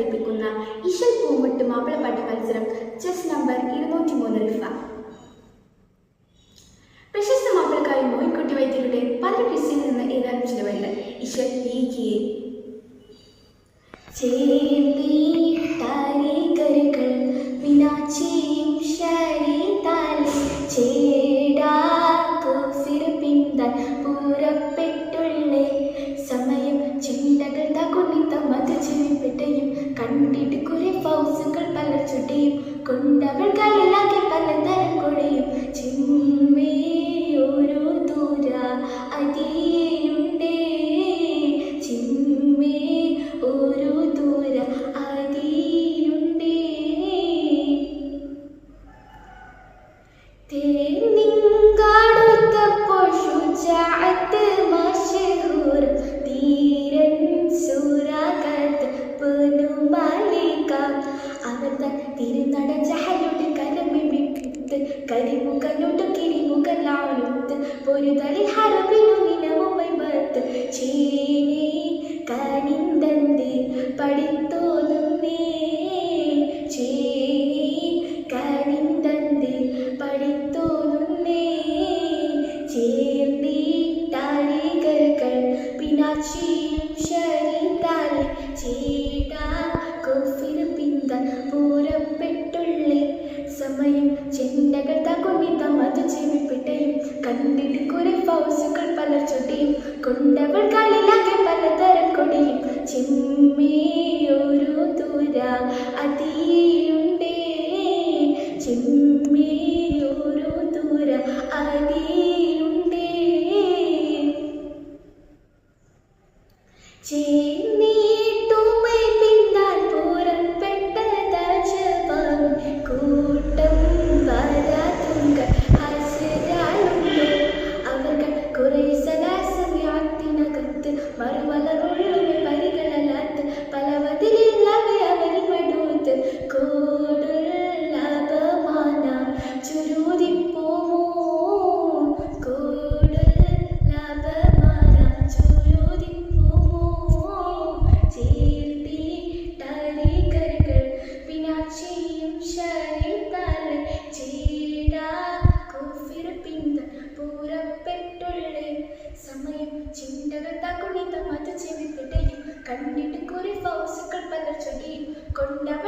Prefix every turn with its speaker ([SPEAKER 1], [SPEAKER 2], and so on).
[SPEAKER 1] സംഘടിപ്പിക്കുന്ന ഇശൽ പൂമുട്ട് മാപ്പിളപ്പാട്ട് മത്സരം ചെസ് നമ്പർ ഇരുന്നൂറ്റി മൂന്ന് റിഫ. പ്രശസ്ത മാപ്പിളക്കായ മോയിൻകുട്ടി വൈദ്യരുടെ പല ക്വിസിൽ നിന്ന് ഏതാനും ചില വരികൾ ഇശൽ ചേർത്തീട്ടാരികരുകൾ വിനാച്ചിയും ശരീതാലെ ചേടാക്കുഫിർ കണ്ടിട്ട് കുറെ ഫൗസുകൾ പലർ കൊണ്ടവൾ കയ്യിലാക്കി പുനുമാലിക അവർ തൻ തിരുനട ജഹലോട് കരമിമിട്ട് കരിമുകനോട് കിരിമുകലാളുത്ത് പൊരുതലിൽ ഹറബിനു നിലവും വൈബത്ത് ചീനി കനിന്തന്തി പഠിത്തോന്നുന്നേ ചീനി കനിന്തന്തി പഠിത്തോന്നുന്നേ ചേർന്നിട്ടാരികൾ പിനാച്ചിയും ശരീതാലെ കണ്ടിട്ട് കുറെ പൗസുകൾ പല ചൊട്ടിയും കൊണ്ടവൾ കാലിലാക്കി പലതരം കൊടിയും. ചെമ്മേ ഒരു ദൂര അതിയുണ്ടേ ചെമ്മേ ഒരു ദൂര അതിയുണ്ടേ ചേന്നീട്ടുമൈ സമയം ചിന്തകൾ തകുണിത മത ചെവിപ്പെട്ടയും കണ്ടിട്ട് കുറെ ഫൗസുകൾ പലർ ചൊടിയും കൊണ്ടവൾ